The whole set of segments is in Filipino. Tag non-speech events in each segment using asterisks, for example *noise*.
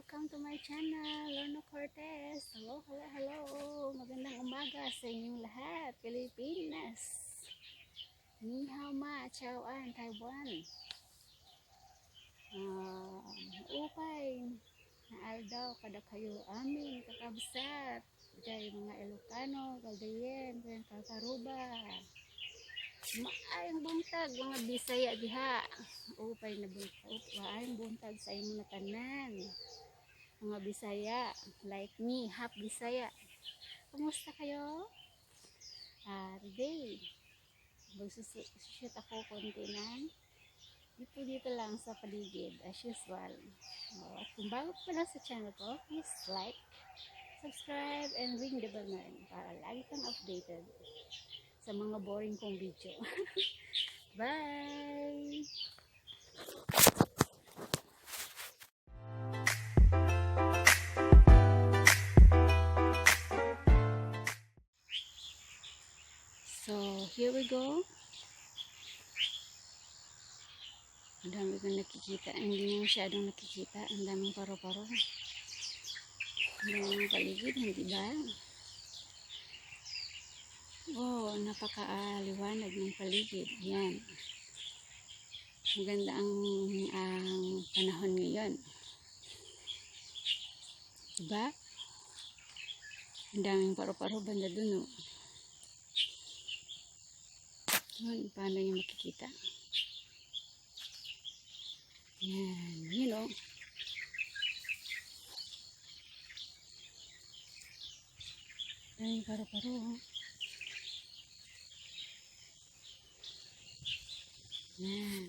welcome to my channel, Lorna Cortez. Hello, hello, hello. Magandang umaga sa inyong lahat, Pilipinas. Ni hao ma, ciao an, Taiwan. Um, upay, naaldaw kada kayo amin, kakabsat. Dahil mga Ilocano, Caldayen, Kakaruba. Maayong buntag, mga Bisaya diha. Upay na buntag. Maayong buntag sa inyong tanan. Mga Bisaya, like me, half Bisaya. Kumusta kayo? Ah, today, magsushoot ako konti ng dito dito lang sa paligid as usual. Oh, at kung bago pa lang sa channel ko, please like, subscribe, and ring the bell na para lagi kang updated sa mga boring kong video. *laughs* Bye! So, here we go. Ang dami kong nakikita. Hindi na masyadong nakikita. Ang daming paro-paro. Ang daming paligid, hindi ba? Oh, napakaaliwanag ng paligid. Yan. Maganda ang, ang panahon ngayon. Diba? Ang daming paro-paro banda dun, oh. Yun, paano yung makikita? Yan, yun, oh. Daming paro-paro, oh. Yan.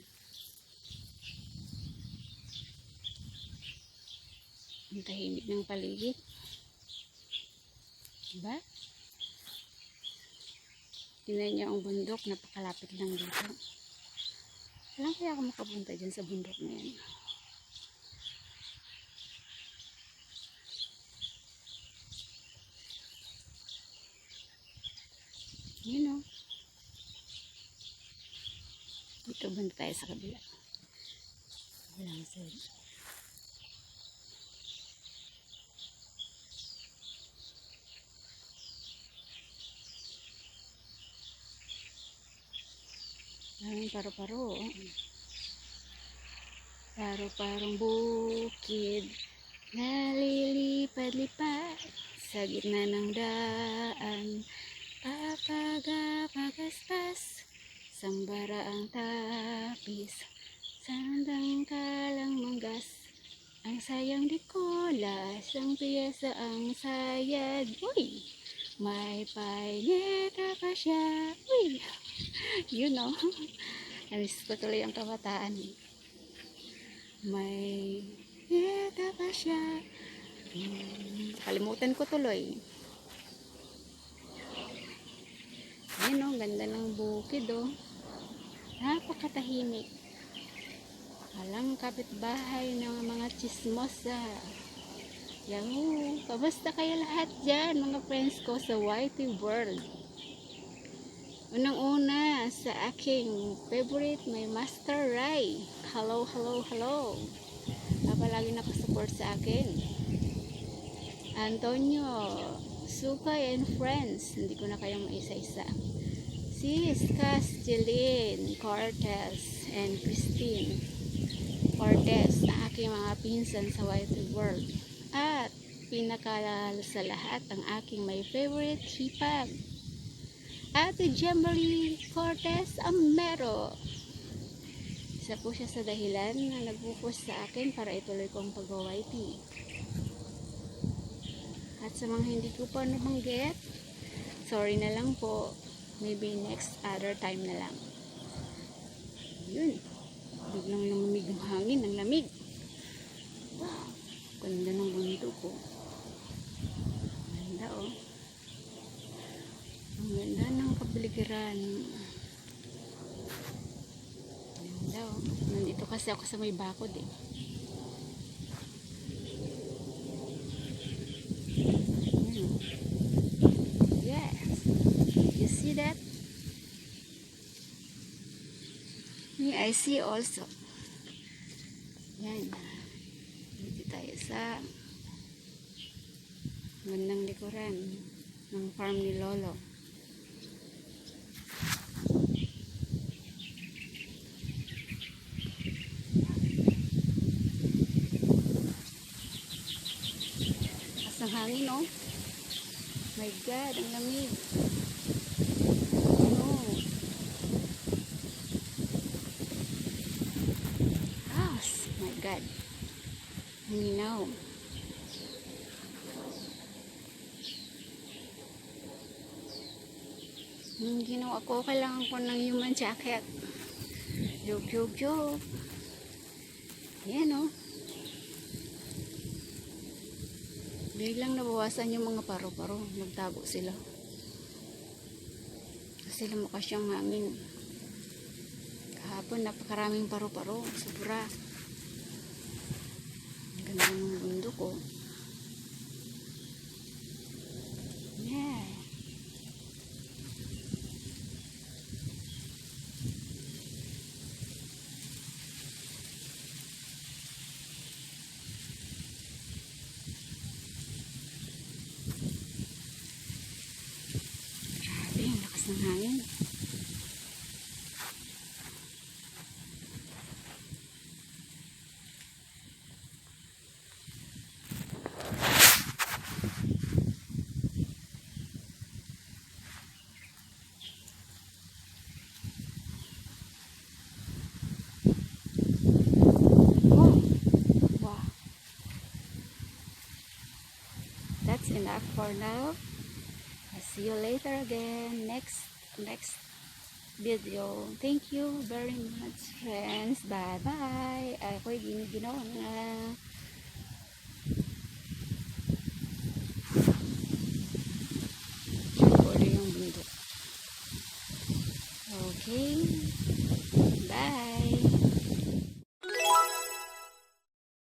Ang tahimik ng paligid. Diba? Tingnan niyo ang bundok. Napakalapit lang dito. Alam kaya ako makapunta dyan sa bundok na yan. Yun o. Dito banda tayo sa kabila. Walang side. Daming paro-paro. oh. Paro-parong bukid. Nalilipad-lipad sa gitna ng daan. Papagapagaspas. Sambara ang tapis. Sandang kalang manggas. Ang sayang di kolas. Ang piyasa ang sayad. Uy! May paineta pa siya. Uy! *laughs* you know. *laughs* Namiss ko tuloy ang kabataan. May neta pa siya. Hmm, kalimutan ko tuloy. Ayun oh, ganda ng bukid oh. Napakatahimik. Walang kapitbahay ng mga chismosa. Yahoo! Kamusta kayo lahat dyan, mga friends ko sa YT World? Unang-una sa aking favorite, may Master Rai. Hello, hello, hello. Ah, palagi nakasupport sa akin. Antonio, Sukay and Friends. Hindi ko na kayang maisa-isa. Sis, Cass, Jeline, Cortez, and Christine. Cortez, na aking mga pinsan sa White World. At pinakala sa lahat, ang aking my favorite hipag. Ate Jemberly Cortez Amero. Isa po siya sa dahilan na nagpupush sa akin para ituloy ko ang pag-YT. At sa mga hindi ko pa nabanggit, sorry na lang po. Maybe next other time na lang. Yun. Biglang lumamig ang hangin, ang lamig. Wow. Ganda ng bundok ko. Ganda oh. Ang ganda kapaligiran. Ganda oh. Nandito kasi ako sa may bakod eh. Yes. You see that? Me, I see also. Yan. Dito tayo sa gandang likuran ng farm ni Lolo. As ng hangin, no? My God, ang lamig. No. Ah, my God. Ang Minaw. Hmm, ginawa ko, kailangan ko ng human jacket. Jog, jog, jog. Yan, oh. Biglang nabawasan yung mga paro-paro. Nagtago sila. Kasi lumakas yung hangin. Kahapon, napakaraming paro-paro. Sobra. Ganda ng bundok ko. Yeah. Mm-hmm. ng wow. That's enough for now. See you later again next next video. Thank you very much friends. Bye bye. Ako'y giniginaw na. Okay.